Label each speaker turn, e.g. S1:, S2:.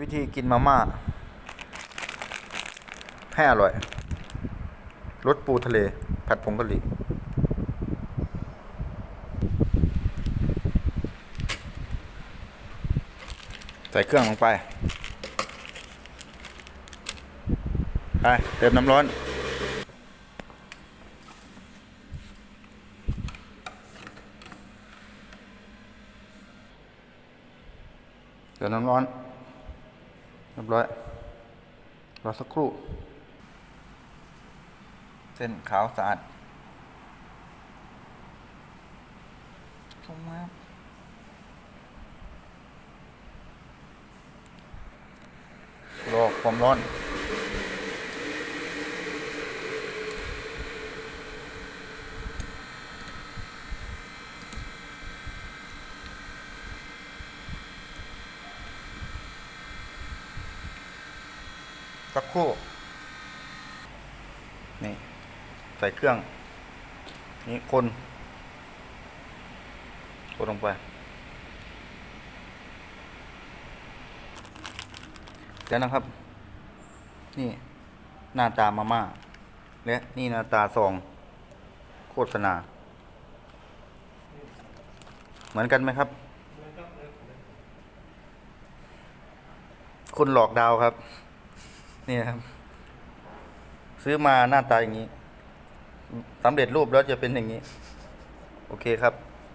S1: วิธีกินมาม่าให้อร่อยรสปูทะเล ผัดผงกะหรี่ใส่เครื่องลงไป ไป เติมน้ำร้อน เติมน้ำร้อน เรียบร้อย รอสักครู่ เส้นขาวสะอาดลงมากรอความร้อน สักครู่ นี่ ใส่เครื่อง นี่คน คนลงไปเดี๋ยวนะครับ นี่หน้าตามาม่า และนี่หน้าตาซอง โฆษณา เหมือนกันไหมครับคุณหลอกดาวครับ นี่ครับ ซื้อมาหน้าตาอย่างนี้สำเร็จรูปแล้วจะเป็นอย่างนี้ โอเคครับ